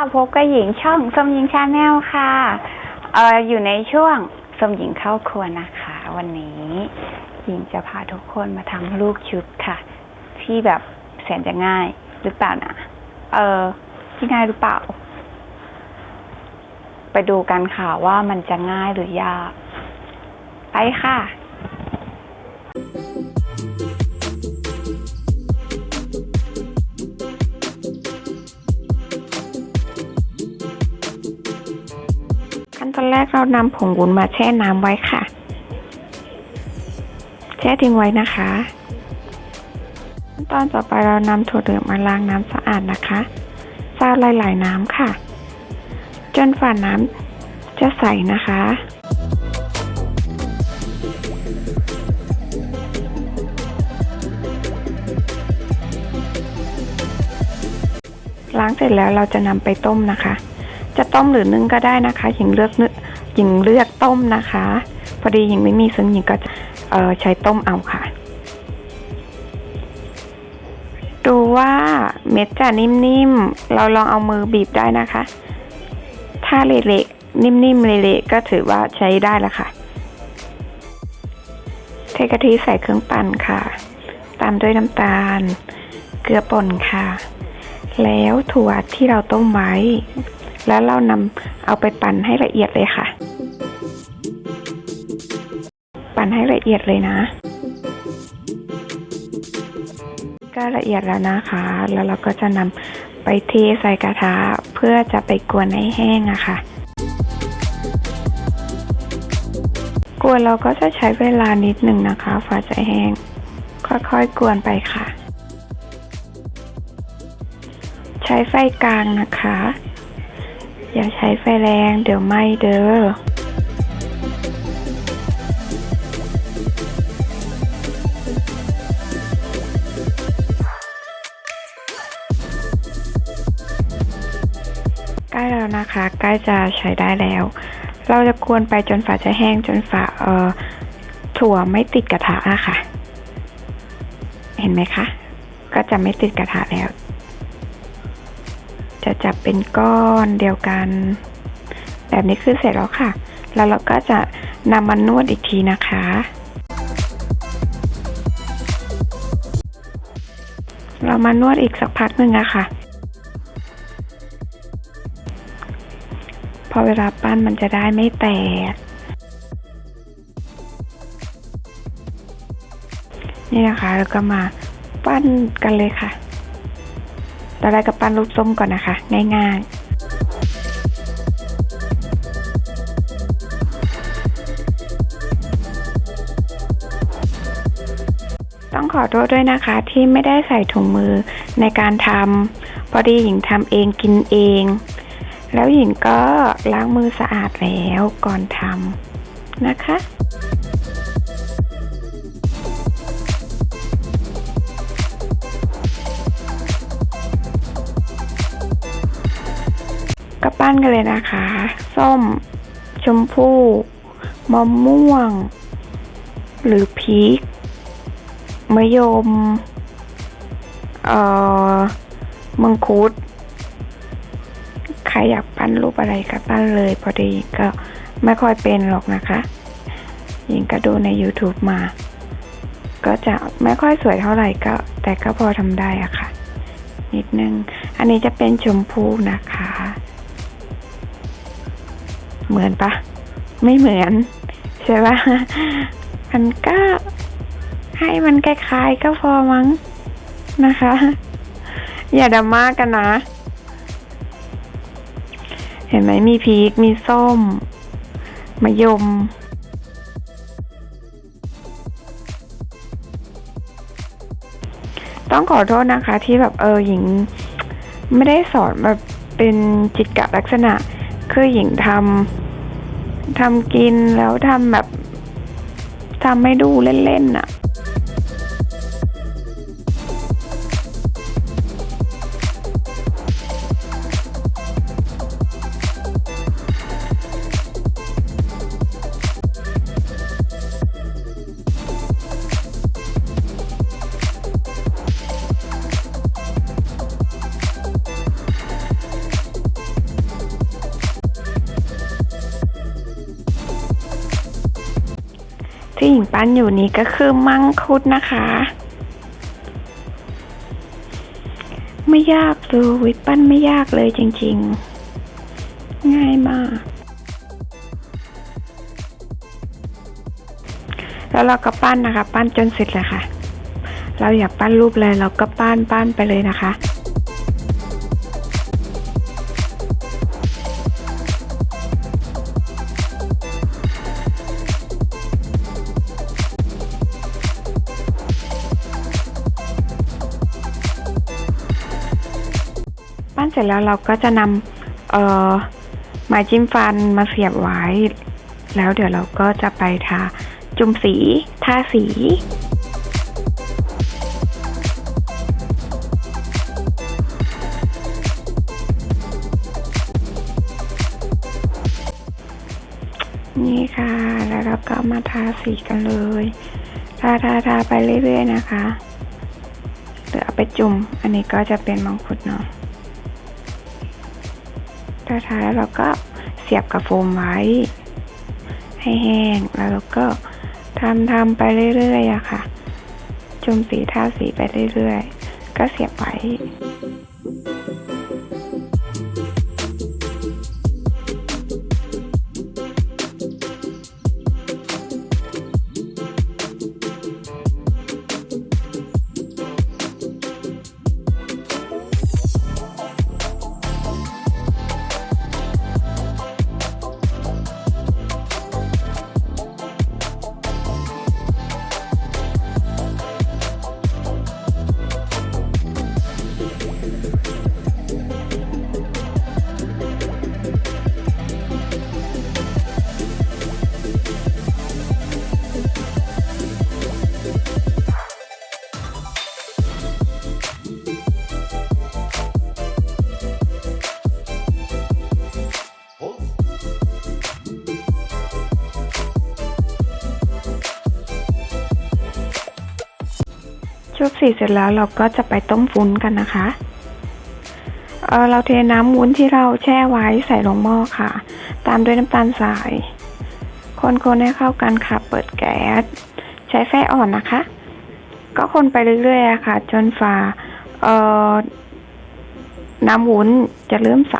ค่ะพบกับหญิงช่องสมหญิงชาแนลค่ะเอออยู่ในช่วงสมหญิงเข้าครัวนะคะ วันนี้หญิงจะพาทุกคนมาทำลูกชุดค่ะ ที่แบบแสนจะง่ายหรือเปล่านะเออที่ง่ายหรือเปล่า ไปดูกันค่ะว่ามันจะง่ายหรือยาก ไปค่ะ กเรานำผงวุ้นมาแช่น้ำไว้ค่ะ แช่ทิ้งไว้นะคะขั้นตอนต่อไปเรานำถั่วเหลืองมาล้างน้ำสะอาดนะคะซาวหลายๆน้ำค่ะ จนฝาน้ำจะใสนะคะล้างเสร็จแล้วเราจะนำไปต้มนะคะ จะต้มหรือนึ่งก็ได้นะคะหญิงเลือกนึ หญิงเลือกต้มนะคะ พอดีหญิงไม่มีซึ่งหญิงก็ใช้ต้มเอาค่ะ ดูว่าเม็ดจะนิ่มๆ เราลองเอามือบีบได้นะคะ ถ้าเละๆนิ่มๆเละๆก็ถือว่าใช้ได้แล้วค่ะ เทกะทิใส่เครื่องปั่นค่ะ ตามด้วยน้ำตาล เกลือป่นค่ะ แล้วถั่วที่เราต้มไว้ แล้วเรานำเอาไปปั่นให้ละเอียดเลยค่ะ ปั่นให้ละเอียดเลยนะ ก็ละเอียดแล้วนะคะ แล้วเราก็จะนำไปเทใส่กระทะเพื่อจะไปกวนให้แห้งอะค่ะกวนเราก็จะใช้เวลานิดหนึ่งนะคะฝาจะแห้ง ค่อยๆกวนไปค่ะ ใช้ไฟกลางนะคะ อย่าใช้ไฟแรงเดี๋ยวไหม้เด้อใกล้แล้วนะคะใกล้จะใช้ได้แล้ว เราจะกวนไปจนฝาจะแห้งจนฝาเอ่อถั่วไม่ติดกระทะอะค่ะ เห็นไหมคะ ก็จะไม่ติดกระทะแล้ว จะจับเป็นก้อนเดียวกัน แบบนี้คือเสร็จแล้วค่ะ แล้วเราก็จะนำมานวดอีกทีนะคะ เรามานวดอีกสักพักหนึ่งอะค่ะ พอเวลาปั้นมันจะได้ไม่แตกนี่นะคะแล้วก็มาปั้นกันเลยค่ะ ตอนแรกก็ปั้นลูกส้มก่อนนะคะ ง่ายๆต้องขอโทษด้วยนะคะที่ไม่ได้ใส่ถุงมือในการทำพอดีหญิงทำเองกินเอง แล้วหญิงก็ล้างมือสะอาดแล้วก่อนทำนะคะ กันกันเลยนะคะ ส้ม ชมพู่มะม่วง หรือพริกมะยม เอ่อมังคุด ใครอยากปั้นรูปอะไรก็ปั้นเลย พอดีก็ไม่ค่อยเป็นหรอกนะคะหญิงก็ดูใน YouTube มา ก็จะไม่ค่อยสวยเท่าไหร่ก็ แต่ก็พอทำได้อะค่ะ นิดนึง อันนี้จะเป็นชมพูนะคะ เหมือนปะไม่เหมือน ใช่ปะมันก็ให้มันคล้ายๆก็พอมั้งนะคะ อย่าดราม่ากกันนะ เห็นไหมมีพริกมีส้มมะยมต้องขอโทษนะคะที่แบบเออหญิง ไม่ได้สอนแบบเป็นจิตกะลักษณะ คือหญิงทำ ทำกินแล้วทำแบบทำให้ดูเล่นๆน่ะ ที่หญิงปั้นอยู่นี้ก็คือมังคุดนะคะ ไม่ยากเลยปั้นไม่ยากเลยจริงๆ ง่ายมาก แล้วเราก็ปั้นนะคะ ปั้นจนเสร็จเลยค่ะ เราอยากปั้นรูปเลยเราก็ปั้นปั้นไปเลยนะคะ เสร็จแล้วเราก็จะนำเอ่อไม้จิ้มฟันมาเสียบไว้ แล้วเดี๋ยวเราก็จะไปทาจุ่มสีทาสีนี่ค่ะ แล้วเราก็มาทาสีกันเลย ทาทาทาไปเรื่อยๆนะคะ เดี๋ยวเอาไปจุ่ม อันนี้ก็จะเป็นมังคุดเนาะ ทาทาแล้วเราก็เสียบกับโฟมไว้ ให้แห้งแล้วเราก็ทำทำไปเรื่อยๆอะค่ะ จุ่มสีทาสีไปเรื่อยๆ ก็เสียบไว้ บสีเสร็จแล้วเราก็จะไปต้มวุ้นกันนะคะเเราเทน้ำวุ้นที่เราแช่ไว้ใส่ลงหม้อค่ะ ตามด้วยน้ำตาลทราย คนๆให้เข้ากันค่ะ เปิดแก๊ส ใช้ไฟอ่อนนะคะ ก็คนไปเรื่อยๆค่ะ จนฝาเอ่อน้ำวุ้นจะเริ่มใส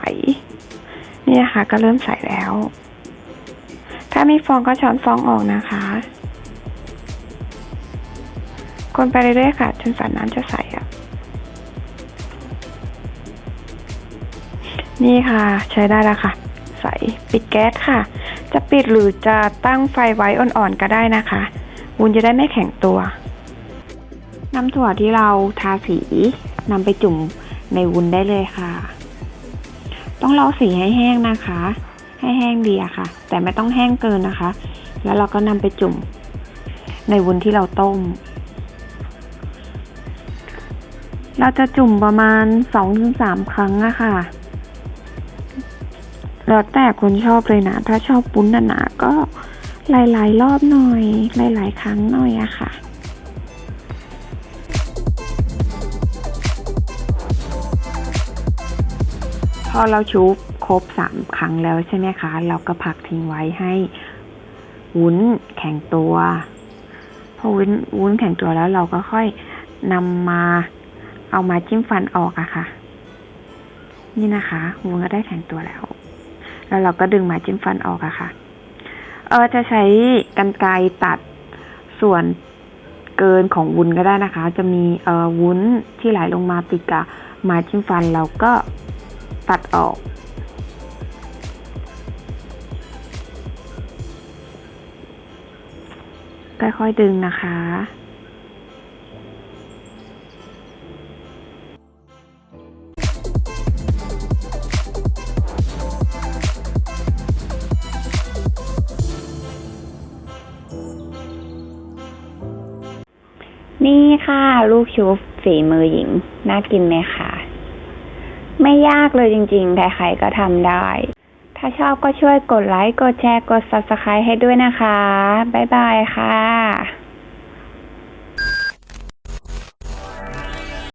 เนี่ยค่ะก็เริ่มใสแล้ว ถ้ามีฟองก็ช้อนฟองออกนะคะ คนไปเรื่อยๆค่ะจนฝาน้ำจะใสอะ นี่ค่ะ ใช้ได้แล้วค่ะ ใสปิดแก๊สค่ะ จะปิดหรือจะตั้งไฟไว้อ่อนๆก็ได้นะคะวุ้นจะได้ไม่แข็งตัว น้ำถั่วที่เราทาสีนำไปจุ่มในวุ้นได้เลยค่ะ ต้องรอสีให้แห้งนะคะ ให้แห้งดีอะค่ะ แต่ไม่ต้องแห้งเกินนะคะ แล้วเราก็นำไปจุ่มในวุ้นที่เราต้ม เราจะจุ่มประมาณสองถึงสามครั้งอะค่ะ แล้วแต่คนชอบเลยนะ ถ้าชอบปุ้นหนาๆก็หลายๆ รอบหน่อย หลายๆ ครั้งหน่อยอะค่ะพอเราชุบครบสามครั้งแล้วใช่ไหมคะ เราก็พักทิ้งไว้ให้วุ้นแข็งตัว พอวุ้นวุ้นแข็งตัวแล้วเราก็ค่อยนำมา เอามาจิ้มฟันออกอะค่ะ นี่นะคะวุ้นก็ได้แข็งตัวแล้ว แล้วเราก็ดึงมาจิ้มฟันออกอะค่ะเออจะใช้กรรไกรตัดส่วนเกินของวุ้นก็ได้นะคะ จะมีเอ่อวุ้นที่ไหลลงมาติดกับม้จิ้มฟันเราก็ตัดออกค่อยๆดึงนะคะ นี่ค่ะ ลูกชุบฝีมือหญิง น่ากินไหมคะไม่ยากเลยจริงๆ ใครๆก็ทำได้ ถ้าชอบก็ช่วยกดไลค์ กดแชร์ กด subscribe ให้ด้วยนะคะ บ๊ายบายค่ะ